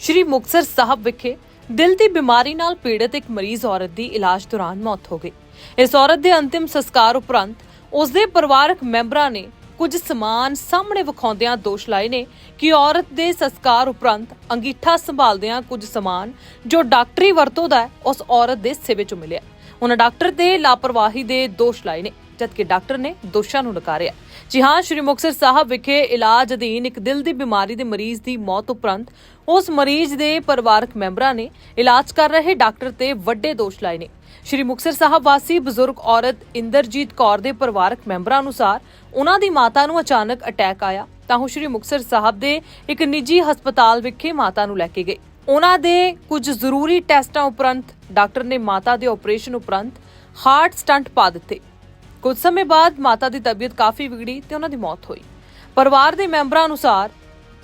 ਸ਼੍ਰੀ ਮੁਕਤਸਰ ਸਾਹਿਬ ਵਿਖੇ ਦਿਲ ਦੀ ਬਿਮਾਰੀ ਨਾਲ ਪੀੜਤ ਇੱਕ ਮਰੀਜ਼ ਔਰਤ ਦੀ ਇਲਾਜ ਦੌਰਾਨ ਮੌਤ ਹੋ ਗਈ। ਇਸ ਔਰਤ ਦੇ ਅੰਤਿਮ ਸੰਸਕਾਰ ਉਪਰੰਤ ਉਸ ਦੇ ਪਰਿਵਾਰਕ ਮੈਂਬਰਾਂ ਨੇ ਕੁਝ ਸਮਾਨ ਸਾਹਮਣੇ ਵਿਖਾਉਂਦਿਆਂ ਦੋਸ਼ ਲਾਏ ਨੇ ਕਿ ਔਰਤ ਦੇ ਸੰਸਕਾਰ ਉਪਰੰਤ ਅੰਗੀਠਾ ਸੰਭਾਲਦਿਆਂ ਕੁਝ ਸਮਾਨ ਜੋ ਡਾਕਟਰੀ ਵਰਤੋਂ ਦਾ ਹੈ, ਉਸ ਔਰਤ ਦੇ ਸਿਵੇ ਚ ਮਿਲਿਆ। ਉਹਨਾਂ ਡਾਕਟਰ ਦੇ ਲਾਪਰਵਾਹੀ ਦੇ ਦੋਸ਼ ਲਾਏ ਨੇ। ਜਦਕਿ ਡਾਕਟਰ ਨੇ ਦੋਸ਼ਾਂ ਨੂੰ ਨਕਾਰਿਆ। ਜੀ ਹਾਂ, ਸ਼੍ਰੀ ਮੁਕਤਸਰ ਸਾਹਿਬ ਵਿਖੇ ਇਲਾਜ ਅਧੀਨ ਇੱਕ ਦਿਲ ਦੀ ਬਿਮਾਰੀ ਦੇ ਮਰੀਜ਼ ਦੀ ਮੌਤ ਉਪਰੰਤ ਉਸ ਮਰੀਜ਼ ਦੇ ਪਰਿਵਾਰਕ ਮੈਂਬਰਾਂ ਨੇ ਇਲਾਜ ਕਰ ਰਹੇ ਡਾਕਟਰ ਤੇ ਵੱਡੇ ਦੋਸ਼ ਲਾਏ ਨੇ। ਸ਼੍ਰੀ ਮੁਕਤਸਰ ਸਾਹਿਬ ਵਾਸੀ ਬਜ਼ੁਰਗ ਔਰਤ ਇੰਦਰਜੀਤ ਕੌਰ ਦੇ ਪਰਿਵਾਰਕ ਮੈਂਬਰਾਂ ਅਨੁਸਾਰ ਉਹਨਾਂ ਦੀ ਮਾਤਾ ਨੂੰ ਅਚਾਨਕ ਅਟੈਕ ਆਇਆ। ਤਾਂ ਉਹ ਸ਼੍ਰੀ ਮੁਕਤਸਰ ਸਾਹਿਬ ਦੇ ਇੱਕ ਨਿੱਜੀ ਹਸਪਤਾਲ ਵਿਖੇ ਮਾਤਾ ਨੂੰ ਲੈ ਕੇ ਗਏ। ਉਹਨਾਂ ਦੇ ਕੁਝ ਜ਼ਰੂਰੀ ਟੈਸਟਾਂ ਉਪਰੰਤ ਡਾਕਟਰ ਨੇ ਮਾਤਾ ਦੇ ਆਪਰੇਸ਼ਨ ਉਪਰੰਤ ਹਾਰਟ ਸਟੰਟ ਪਾ ਦਿੱਤੇ। ਕੁਝ ਸਮੇਂ ਬਾਅਦ ਮਾਤਾ ਦੀ ਤਬੀਅਤ ਕਾਫੀ ਵਿਗੜੀ ਤੇ ਉਹਨਾਂ ਦੀ ਮੌਤ ਹੋਈ। ਪਰਿਵਾਰ ਦੇ ਮੈਂਬਰਾਂ ਅਨੁਸਾਰ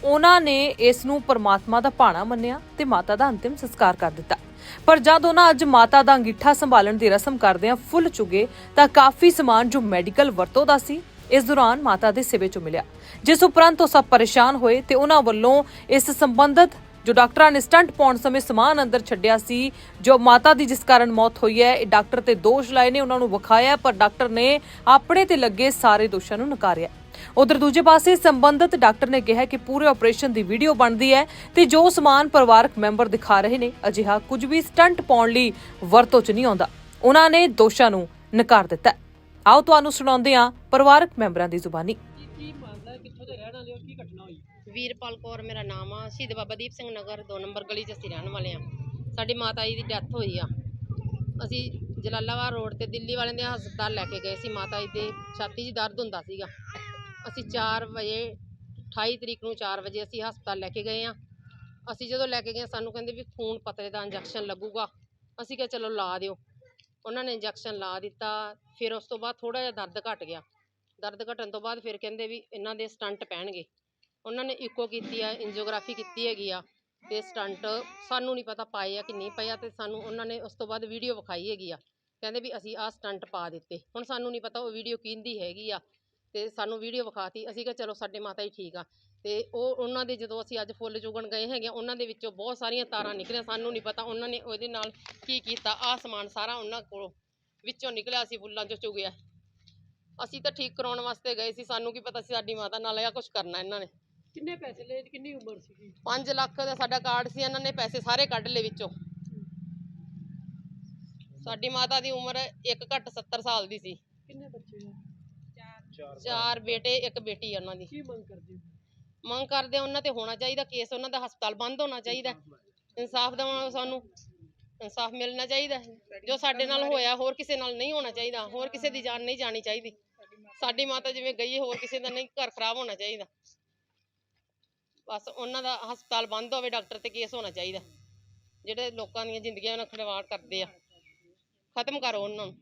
ਉਹਨਾਂ ਨੇ ਇਸ ਨੂੰ ਪਰਮਾਤਮਾ ਦਾ ਭਾਣਾ ਮੰਨਿਆ ਤੇ ਮਾਤਾ ਦਾ ਅੰਤਿਮ ਸੰਸਕਾਰ ਕਰ ਦਿੱਤਾ। ਪਰ ਜਦ ਉਹਨਾਂ ਅੱਜ ਮਾਤਾ ਦਾ ਅੰਗੀਠਾ ਸੰਭਾਲਣ ਦੀ ਰਸਮ ਕਰਦਿਆਂ ਫੁੱਲ ਚੁਗੇ ਤਾਂ ਕਾਫੀ ਸਮਾਨ ਜੋ ਮੈਡੀਕਲ ਵਰਤੋਂ ਦਾ ਸੀ, ਇਸ ਦੌਰਾਨ ਮਾਤਾ ਦੇ ਸਿਵੇ ਚੋਂ ਮਿਲਿਆ, ਜਿਸ ਉਪਰੰਤ ਉਹ ਸਭ ਪਰੇਸ਼ਾਨ ਹੋਏ ਤੇ ਉਹਨਾਂ ਵੱਲੋਂ ਇਸ ਸੰਬੰਧਤ ਜੋ ਡਾਕਟਰਾਂ ਨੇ ਸਟੰਟ ਪਾਉਣ ਸਮੇਂ ਸਮਾਨ ਅੰਦਰ ਛੱਡਿਆ ਸੀ, ਜੋ ਮਾਤਾ ਦੀ ਜਿਸ ਕਾਰਨ ਮੌਤ ਹੋਈ ਹੈ, ਇਹ ਡਾਕਟਰ ਤੇ ਦੋਸ਼ ਲਾਏ ਨੇ, ਉਹਨਾਂ ਨੂੰ ਵਿਖਾਇਆ ਪਰ ਡਾਕਟਰ ਨੇ ਆਪਣੇ ਤੇ ਲੱਗੇ ਸਾਰੇ ਦੋਸ਼ਾਂ ਨੂੰ ਨਕਾਰਿਆ ਉਧਰ ਦੂਜੇ ਪਾਸੇ ਸੰਬੰਧਿਤ ਡਾਕਟਰ ਨੇ ਕਿਹਾ ਕਿ ਪੂਰੇ ਆਪਰੇਸ਼ਨ ਦੀ ਵੀਡੀਓ ਬਣਦੀ ਹੈ ਤੇ ਜੋ ਸਮਾਨ ਪਰਿਵਾਰਕ ਮੈਂਬਰ ਦਿਖਾ ਰਹੇ ਨੇ, ਅਜਿਹਾ ਕੁਝ ਵੀ ਸਟੰਟ ਪਾਉਣ ਲਈ ਵਰਤੋਂ 'ਚ ਨਹੀਂ ਆਉਂਦਾ। ਉਹਨਾਂ ਨੇ ਦੋਸ਼ਾਂ ਨੂੰ ਨਕਾਰ ਦਿੱਤਾ ਆਓ ਤੁਹਾਨੂੰ ਸੁਣਾਉਂਦੇ ਹਾਂ ਪਰਿਵਾਰਕ ਮੈਂਬਰਾਂ ਦੀ ਜ਼ੁਬਾਨੀ। ਕੀ ਮਾਮਲਾ ਕਿੱਥੋਂ ਦੇ ਰਹਿਣ ਵਾਲੇ ਹੋ, ਕੀ ਘਟਨਾ ਹੋਈ? ਵੀਰਪਾਲ ਕੌਰ ਮੇਰਾ ਨਾਮ ਆ। ਸ਼ਹੀਦ ਬਾਬਾ ਦੀਪ ਸਿੰਘ ਨਗਰ 2 ਨੰਬਰ ਗਲੀ 'ਚ ਅਸੀਂ ਰਹਿਣ ਵਾਲੇ ਆ। ਸਾਡੀ ਮਾਤਾ ਜੀ ਦੀ ਡੈਥ ਹੋਈ ਆ। ਅਸੀਂ ਜਲਾਲਾਬਾਦ ਰੋਡ ਤੇ ਦਿੱਲੀ ਵਾਲਿਆਂ ਦੇ ਹਸਪਤਾਲ ਲੈ ਕੇ ਗਏ ਸੀ। ਮਾਤਾ ਜੀ ਦੇ ਛਾਤੀ 'ਚ ਦਰਦ ਹੁੰਦਾ ਸੀਗਾ। ਅਸੀਂ 4 ਵਜੇ 28 ਤਰੀਕ ਨੂੰ 4 ਵਜੇ ਅਸੀਂ ਹਸਪਤਾਲ ਲੈ ਕੇ ਗਏ ਆ। ਅਸੀਂ ਜਦੋਂ ਲੈ ਕੇ ਗਏ, ਸਾਨੂੰ ਕਹਿੰਦੇ ਵੀ ਖੂਨ ਪਤਲੇ ਦਾ ਇੰਜੈਕਸ਼ਨ ਲੱਗੂਗਾ। ਅਸੀਂ ਕਿਹਾ, ਚਲੋ ਲਾ ਦਿਓ। ਉਹਨਾਂ ਨੇ ਇੰਜੈਕਸ਼ਨ ਲਾ ਦਿੱਤਾ। ਫਿਰ ਉਸ ਤੋਂ ਬਾਅਦ ਥੋੜਾ ਜਿਹਾ ਦਰਦ ਘਟ ਗਿਆ। ਦਰਦ ਘਟਣ ਤੋਂ ਬਾਅਦ ਫਿਰ ਕਹਿੰਦੇ ਵੀ ਇਹਨਾਂ ਦੇ ਸਟੰਟ ਪੈਣਗੇ। ਉਹਨਾਂ ਨੇ ਇਕੋ ਕੀਤੀ ਆ ਇੰਜੀਓਗ੍ਰਾਫੀ ਕੀਤੀ ਹੈਗੀ ਆ ਅਤੇ ਸਟੰਟ ਸਾਨੂੰ ਨਹੀਂ ਪਤਾ ਪਾਏ ਆ ਕਿ ਨਹੀਂ ਪਏ ਆ ਅਤੇ ਸਾਨੂੰ ਉਹਨਾਂ ਨੇ ਉਸ ਤੋਂ ਬਾਅਦ ਵੀਡੀਓ ਵਿਖਾਈ ਹੈਗੀ ਆ, ਕਹਿੰਦੇ ਵੀ ਅਸੀਂ ਆਹ ਸਟੰਟ ਪਾ ਦਿੱਤੇ, ਹੁਣ ਸਾਨੂੰ ਨਹੀਂ ਪਤਾ ਉਹ ਵੀਡੀਓ ਕਿਹਦੀ ਹੈਗੀ ਆ ਅਤੇ ਸਾਨੂੰ ਵੀਡੀਓ ਵਿਖਾਤੀ, ਅਸੀਂ ਕਿਹਾ ਚਲੋ ਸਾਡੇ ਮਾਤਾ ਹੀ ਠੀਕ ਆ ਅਤੇ ਉਹ ਉਹਨਾਂ ਦੇ ਜਦੋਂ ਅਸੀਂ ਅੱਜ ਫੁੱਲ ਚੁਗਣ ਗਏ ਹੈਗੇ ਉਹਨਾਂ ਦੇ ਵਿੱਚੋਂ ਬਹੁਤ ਸਾਰੀਆਂ ਤਾਰਾਂ ਨਿਕਲੀਆਂ, ਸਾਨੂੰ ਨਹੀਂ ਪਤਾ ਉਹਨਾਂ ਨੇ ਉਹਦੇ ਨਾਲ ਕੀ ਕੀਤਾ, ਆਹ ਸਮਾਨ ਸਾਰਾ ਉਹਨਾਂ ਕੋਲੋਂ ਵਿੱਚੋਂ ਨਿਕਲਿਆ ਸੀ ਫੁੱਲਾਂ ਚੋਂ ਚੁਗਿਆ। ਅਸੀਂ ਤਾਂ ਠੀਕ ਕਰਾਉਣ ਵਾਸਤੇ ਗਏ ਸੀ, ਸਾਨੂੰ ਕੀ ਪਤਾ ਸੀ ਸਾਡੀ ਮਾਤਾ ਨਾਲ ਇਹ ਕੁਝ ਕਰਨਾ ਇਹਨਾਂ ਨੇ। ਕਿੰਨੇ ਪੈਸੇ ਲਏ ਤੇ ਕਿੰਨੀ ਉਮਰ ਸੀਗੀ? 5 ਲੱਖ ਦਾ ਸਾਡਾ ਕਾਰਡ ਸੀ ਇਹਨਾਂ ਨੇ ਪੈਸੇ ਸਾਰੇ ਕੱਢ ਲਏ ਵਿੱਚੋਂ। ਸਾਡੀ ਮਾਤਾ ਦੀ ਉਮਰ ਇੱਕ ਘੱਟ 70 ਸਾਲ ਦੀ ਸੀ। ਕਿੰਨੇ ਬੱਚੇ ਆ? ਚਾਰ ਬੇਟੇ ਇੱਕ ਬੇਟੀ ਆ ਉਹਨਾਂ ਦੀ। ਕੀ ਮੰਗ ਕਰਦੇ ਹੋ? ਮੰਗ ਕਰਦੇ ਉਹਨਾਂ ਤੇ ਹੋਣਾ ਚਾਹੀਦਾ ਕੇਸ ਉਹਨਾਂ ਦਾ ਹਸਪਤਾਲ ਬੰਦ ਹੋਣਾ ਚਾਹੀਦਾ। ਇਨਸਾਫ ਦਾ ਸਾਨੂੰ ਇਨਸਾਫ ਮਿਲਣਾ ਚਾਹੀਦਾ। ਜੋ ਸਾਡੇ ਨਾਲ ਹੋਇਆ ਹੋਰ ਕਿਸੇ ਨਾਲ ਨਹੀਂ ਹੋਣਾ ਚਾਹੀਦਾ। ਹੋਰ ਕਿਸੇ ਦੀ ਜਾਨ ਨਹੀਂ ਜਾਣੀ ਚਾਹੀਦੀ। ਸਾਡੀ ਮਾਤਾ ਜਿਵੇਂ ਗਈ ਹੋਰ ਕਿਸੇ ਦਾ ਨਹੀਂ ਘਰ ਖਰਾਬ ਹੋਣਾ ਚਾਹੀਦਾ। ਬਸ ਉਹਨਾਂ ਦਾ ਹਸਪਤਾਲ ਬੰਦ ਹੋਵੇ ਡਾਕਟਰ ਤੇ ਕੇਸ ਹੋਣਾ ਚਾਹੀਦਾ। ਜਿਹੜੇ ਲੋਕਾਂ ਦੀਆਂ ਜ਼ਿੰਦਗੀਆਂ ਨਾਲ ਖਿਲਵਾੜ ਕਰਦੇ ਆ। ਖਤਮ ਕਰੋ ਉਹਨਾਂ ਨੂੰ।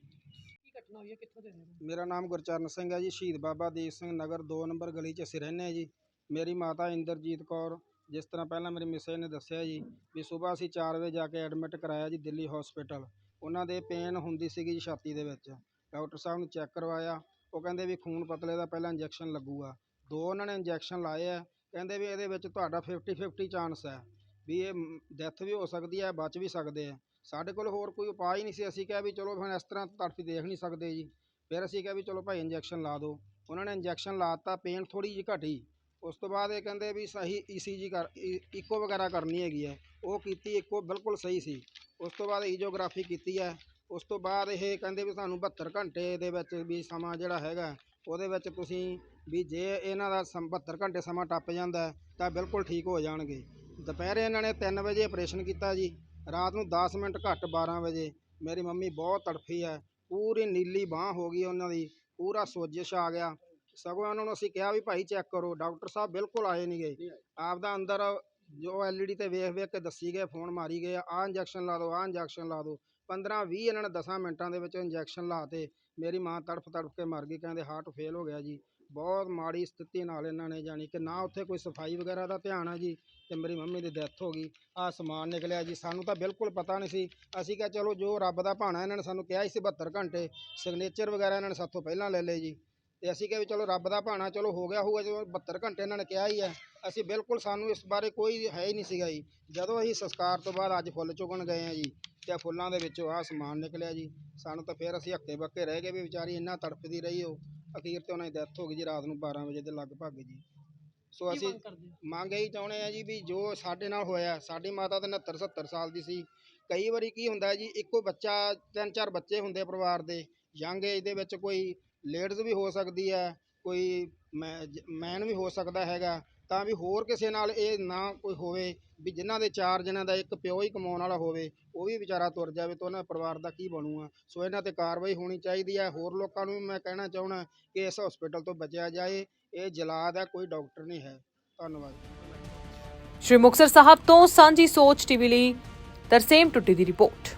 ਮੇਰਾ ਨਾਮ ਗੁਰਚਰਨ ਸਿੰਘ ਹੈ ਜੀ ਸ਼ਹੀਦ ਬਾਬਾ ਦੀਪ ਸਿੰਘ ਨਗਰ 2 ਨੰਬਰ ਗਲੀ 'ਚ ਅਸੀਂ ਰਹਿੰਦੇ ਹਾਂ ਜੀ। ਮੇਰੀ ਮਾਤਾ ਇੰਦਰਜੀਤ ਕੌਰ ਜਿਸ ਤਰ੍ਹਾਂ ਪਹਿਲਾਂ ਮੇਰੀ ਮਿਸੇ ਨੇ ਦੱਸਿਆ ਜੀ ਵੀ ਸਵੇਰ ਅਸੀਂ 4 ਵਜੇ ਜਾ ਕੇ ਐਡਮਿਟ ਕਰਾਇਆ ਜੀ ਦਿੱਲੀ ਹਸਪੀਟਲ ਉਹਨਾਂ ਦੇ ਪੇਨ ਹੁੰਦੀ ਸੀਗੀ ਜੀ ਛਾਤੀ ਦੇ ਵਿੱਚ। ਡਾਕਟਰ ਸਾਹਿਬ ਨੂੰ ਚੈੱਕ ਕਰਵਾਇਆ। ਉਹ ਕਹਿੰਦੇ ਵੀ ਖੂਨ ਪਤਲੇ ਦਾ ਪਹਿਲਾਂ ਇੰਜੈਕਸ਼ਨ ਲੱਗੂਗਾ। ਦੋ ਉਹਨਾਂ ਨੇ ਇੰਜੈਕਸ਼ਨ ਲਾਏ ਆ। ਕਹਿੰਦੇ ਵੀ ਇਹਦੇ ਵਿੱਚ ਤੁਹਾਡਾ 50 50 ਚਾਂਸ ਹੈ ਵੀ ਇਹ ਡੈਥ ਵੀ ਹੋ ਸਕਦੀ ਹੈ, ਬਚ ਵੀ ਸਕਦੇ ਹੈ। ਸਾਡੇ ਕੋਲ ਹੋਰ ਕੋਈ ਉਪਾਅ ਹੀ ਨਹੀਂ ਸੀ। ਅਸੀਂ ਕਿਹਾ ਵੀ ਚਲੋ ਹੁਣ ਇਸ ਤਰ੍ਹਾਂ ਤੜਫੀ ਦੇਖ ਨਹੀਂ ਸਕਦੇ ਜੀ। ਫਿਰ ਅਸੀਂ ਕਿਹਾ ਵੀ ਚਲੋ ਭਾਈ ਇੰਜੈਕਸ਼ਨ ਲਾ ਦਿਓ। ਉਹਨਾਂ ਨੇ ਇੰਜੈਕਸ਼ਨ ਲਾ ਦਿੱਤਾ ਪੇਨ ਥੋੜ੍ਹੀ ਜਿਹੀ ਘਟੀ। ਉਸ ਤੋਂ ਬਾਅਦ ਇਹ ਕਹਿੰਦੇ ਵੀ ਸਹੀ ਈਸੀਜੀ ਕਰ e, ਇਕੋ ਵਗੈਰਾ ਕਰਨੀ ਹੈਗੀ ਹੈ। ਉਹ ਕੀਤੀ ਇਕੋ ਬਿਲਕੁਲ ਸਹੀ ਸੀ। ਉਸ ਤੋਂ ਬਾਅਦ ਈਜੋਗ੍ਰਾਫੀ ਕੀਤੀ ਹੈ। ਉਸ ਤੋਂ ਬਾਅਦ ਇਹ ਕਹਿੰਦੇ ਵੀ ਸਾਨੂੰ 72 ਘੰਟੇ ਦੇ ਵਿੱਚ ਵੀ ਸਮਾਂ ਜਿਹੜਾ ਹੈਗਾ ਉਹਦੇ ਵਿੱਚ ਤੁਸੀਂ ਵੀ ਜੇ ਇਹਨਾਂ ਦਾ ਸਮ- 72 ਘੰਟੇ ਸਮਾਂ ਟੱਪ ਜਾਂਦਾ ਤਾਂ ਬਿਲਕੁਲ ਠੀਕ ਹੋ ਜਾਣਗੇ। ਦੁਪਹਿਰੇ ਇਹਨਾਂ ਨੇ ਤਿੰਨ ਵਜੇ ਆਪਰੇਸ਼ਨ ਕੀਤਾ ਜੀ। ਰਾਤ ਨੂੰ ਦਸ ਮਿੰਟ ਘੱਟ 12 ਵਜੇ। ਮੇਰੀ ਮੰਮੀ ਬਹੁਤ ਤੜਫੀ ਹੈ। ਪੂਰੀ ਨੀਲੀ ਬਾਹ ਹੋ ਗਈ ਉਹਨਾਂ ਦੀ। ਪੂਰਾ ਸੋਜਿਸ਼ ਆ ਗਿਆ। ਸਗੋਂ ਉਹਨਾਂ ਨੂੰ ਅਸੀਂ ਕਿਹਾ ਵੀ ਭਾਈ ਚੈੱਕ ਕਰੋ। ਡਾਕਟਰ ਸਾਹਿਬ ਬਿਲਕੁਲ ਆਏ ਨਹੀਂ ਗਏ ਆਪਦਾ ਅੰਦਰ ਜੋ ਐਲਈਡੀ ਤੇ ਵੇਖ ਵੇਖ ਕੇ ਦੱਸੀ ਗਏ, ਫੋਨ ਮਾਰੀ ਗਏ ਆਹ ਇੰਜੈਕਸ਼ਨ ਲਾ ਦਿਓ, ਆਹ ਇੰਜੈਕਸ਼ਨ ਲਾ ਦਿਓ। 15 20 ਇਹਨਾਂ ਨੇ 10 ਮਿੰਟਾਂ ਦੇ ਵਿੱਚ ਇੰਜੈਕਸ਼ਨ ਲਾਤੇ ਮੇਰੀ ਮਾਂ ਤੜਫ ਤੜਫ ਕੇ ਮਰ ਗਈ, ਕਹਿੰਦੇ ਹਾਰਟ ਫੇਲ ਹੋ ਗਿਆ ਜੀ। ਬਹੁਤ ਮਾੜੀ ਸਥਿਤੀ ਨਾਲ ਇਹਨਾਂ ਨੇ ਜਾਣੀ ਕਿ ਨਾ ਉੱਥੇ ਕੋਈ ਸਫ਼ਾਈ ਵਗੈਰਾ ਦਾ ਧਿਆਨ ਆ ਜੀ ਤੇ ਮੇਰੀ ਮੰਮੀ ਦੀ ਡੈਥ ਹੋ ਗਈ। ਆ ਸਮਾਨ ਨਿਕਲਿਆ ਜੀ, ਸਾਨੂੰ ਤਾਂ ਬਿਲਕੁਲ ਪਤਾ ਨਹੀਂ ਸੀ। ਅਸੀਂ ਕਿਹਾ ਚਲੋ ਜੋ ਰੱਬ ਦਾ ਭਾਣਾ ਇਹਨਾਂ ਨੇ ਸਾਨੂੰ ਕਿਹਾ ਸੀ 72 ਘੰਟੇ ਸਿਗਨੇਚਰ ਵਗੈਰਾ ਇਹਨਾਂ ਨੇ ਸਾਥੋਂ ਪਹਿਲਾਂ ਲੈ ਲਏ ਜੀ। ਤੇ ਅਸੀਂ ਕਿਹਾ ਵੀ ਚਲੋ ਰੱਬ ਦਾ ਭਾਣਾ ਚਲੋ ਹੋ ਗਿਆ ਹੋਊਗਾ, ਜਦੋਂ 72 ਘੰਟੇ ਇਹਨਾਂ ਨੇ ਕਿਹਾ ਹੀ ਹੈ ਅਸੀਂ ਬਿਲਕੁਲ ਸਾਨੂੰ ਇਸ ਬਾਰੇ ਕੋਈ ਹੈ ਹੀ ਨਹੀਂ ਸੀਗਾ ਜੀ। ਜਦੋਂ ਅਸੀਂ ਸੰਸਕਾਰ ਤੋਂ ਬਾਅਦ ਅੱਜ ਫੁੱਲ ਚੁਗਣ ਗਏ ਆ ਜੀ ਤੇ ਫੁੱਲਾਂ ਦੇ ਵਿੱਚੋਂ ਆਹ ਸਮਾਨ ਨਿਕਲਿਆ ਜੀ। ਸਾਨੂੰ ਤਾਂ ਫਿਰ ਅਸੀਂ ਹੱਕੇ ਬੱਕੇ ਰਹਿ ਗਏ ਵੀ ਵਿਚਾਰੀ ਇੰਨਾ ਤੜਫਦੀ ਰਹੀ ਉਹ। ਅਖੀਰ ਤੇ ਉਹਨਾਂ ਦੀ ਡੈਥ ਹੋ ਗਈ ਜੀ ਰਾਤ ਨੂੰ 12 ਵਜੇ ਦੇ ਲਗਭਗ ਜੀ। ਸੋ ਅਸੀਂ ਮੰਗ ਹੋ? ਇਹੀ ਚਾਹੁੰਦੇ ਆ ਜੀ ਵੀ ਜੋ ਸਾਡੇ ਨਾਲ ਹੋਇਆ ਸਾਡੀ ਮਾਤਾ ਤਾਂ 69 70 ਸਾਲ ਦੀ ਸੀ। ਕਈ ਵਾਰੀ ਕੀ ਹੁੰਦਾ ਹੈ ਜੀ ਇੱਕੋ ਬੱਚਾ ਤਿੰਨ ਚਾਰ ਬੱਚੇ ਹੁੰਦੇ ਪਰਿਵਾਰ ਦੇ ਯੰਗ ਏਜ ਦੇ ਵਿੱਚ ਕੋਈ ਲੇਡੀਜ਼ ਵੀ ਹੋ ਸਕਦੀ ਹੈ ਕੋਈ ਮੈਨ ਵੀ ਹੋ ਸਕਦਾ ਹੈਗਾ। ਤਾਂ ਵੀ ਹੋਰ ਕਿਸੇ ਨਾਲ ਇਹ ਨਾ ਕੋਈ ਹੋਵੇ ਵੀ ਜਿਨ੍ਹਾਂ ਦੇ ਚਾਰ ਜਣਿਆਂ ਦਾ ਇੱਕ ਪਿਓ ਹੀ ਕਮਾਉਣ ਵਾਲਾ ਹੋਵੇ, ਉਹ ਵੀ ਵਿਚਾਰਾ ਤੁਰ ਜਾਵੇ ਤਾਂ ਉਹਨਾਂ ਪਰਿਵਾਰ ਦਾ ਕੀ ਬਣੂਗਾ। ਸੋ ਇਹਨਾਂ ਤੇ ਕਾਰਵਾਈ ਹੋਣੀ ਚਾਹੀਦੀ ਹੈ। ਹੋਰ ਲੋਕਾਂ ਨੂੰ ਵੀ ਮੈਂ ਕਹਿਣਾ ਚਾਹੁੰਦਾ ਕਿ ਇਸ ਹਸਪੀਟਲ ਤੋਂ ਬਚਿਆ ਜਾਏ। ਇਹ ਜਲਾਦ ਹੈ, ਕੋਈ ਡਾਕਟਰ ਨਹੀਂ ਹੈ। ਧੰਨਵਾਦ। ਸ਼੍ਰੀ ਮੁਕਤਸਰ ਸਾਹਿਬ ਤੋਂ ਸਾਂਝੀ ਸੋਚ ਟੀਵੀ ਲਈ ਤਰਸੇਮ ਟੁੱਟੀ ਦੀ ਰਿਪੋਰਟ।